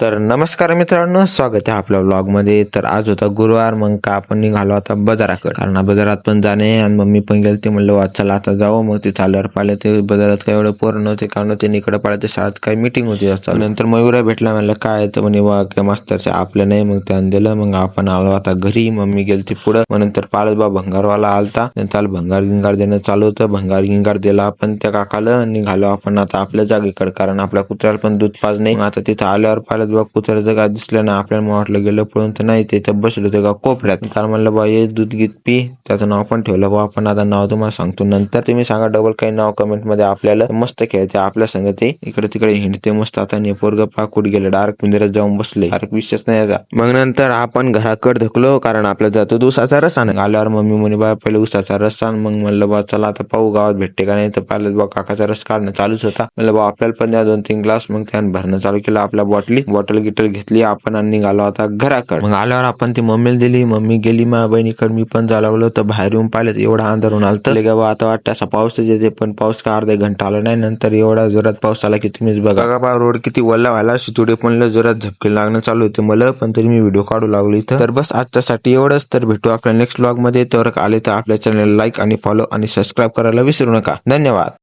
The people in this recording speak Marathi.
तर नमस्कार मित्रांनो स्वागत आहे आपल्या ब्लॉगमध्ये तर आज होता गुरुवार मग का आपण निघालो आता बाजाराकडे. कारण बाजारात पण जाणे आणि मम्मी पण गेली ते म्हणलं वा चला आता जाऊ. मग ते चालल्यावर पाहिलं ते बाजारात काय एवढं पोरं नव्हते कारण ते निकडं पाहिलं ते शाळेत काही मिटिंग होती. असं नंतर मयुरा भेटला म्हणलं काय तर म्हणे वा काय मास्तरचे आपलं नाही. मग त्यानं दिलं मग आपण आलो आता घरी. मम्मी गेली ती पुढं. मग नंतर पाळत बा भंगारवाला आलता. नंतर भंगार गिंगार देणं चालू होतं. भंगार गिंगार दिला आपण त्या काकाला. आणि निघालो आपण आता आपल्या जागेकडे कारण आपल्या कुत्र्याला पण दूध पाज नाही मग आता तिथं आल्यावर पाहिलं बा कुत्र्याचं काय दिसलं ना आपल्याला वाटलं गेलं पळून तर नाही ते बसलो होते का कोपऱ्यात. कारण म्हणलं बा ये दूध गीत पी त्याचं नाव पण ठेवलं. बा आपण आता नाव तुम्हाला सांगतो. नंतर तुम्ही सांगा डबल काही नाव कमेंटमध्ये आपल्याला मस्त खेळते आपल्या संग ते इकडे तिकडे हिंडते मस्त. आता ने पोरग गेले. डार्क पिंजऱ्यात जाऊन बसले. डार्क विशेष नाही याचा. मग नंतर आपण घराकडे धकलो कारण आपल्या जातो उसाचा रस आण आल्यावर मम्मी म्हणे बा पहिले उसाचा रस आण. मग म्हणलं बा चला आता पाहू गावात भेटते का नाही. तर पाहिलं बा काकाचा रस काढणं चालूच होता. म्हणलं बा आपल्याला पण द्या दोन तीन ग्लास. मग त्यानं भरणं चालू केलं आपल्या बॉटली बॉटल गिटल घेतली आपण आणि निघालो आता घराकडे. मग आल्यावर आपण ती मम्मीला दिली मम्मी गेली माझ्या बहिणीकडे मी पण जा लागलो तर बाहेर येऊन पाहिलं तर एवढा अंधारून आलं तर का बा आता वाटतं असा पाऊसच येते पण पाऊस का अर्धा घंटा आला नाही नंतर एवढा जोरात पाऊस आला की तुम्हीच बघा. बा रोड किती वल्ला व्हायला शितुडे पण जोरात झपके लागणं चालू होते मला पण तरी मी व्हिडिओ काढू लागलो इथं. तर बस आजच्यासाठी एवढंच तर भेटू आपल्या नेक्स्ट ब्लॉगमध्ये. तर आले तर आपल्या चॅनल लाईक आणि फॉलो आणि सबस्क्राईब करायला विसरू नका. धन्यवाद.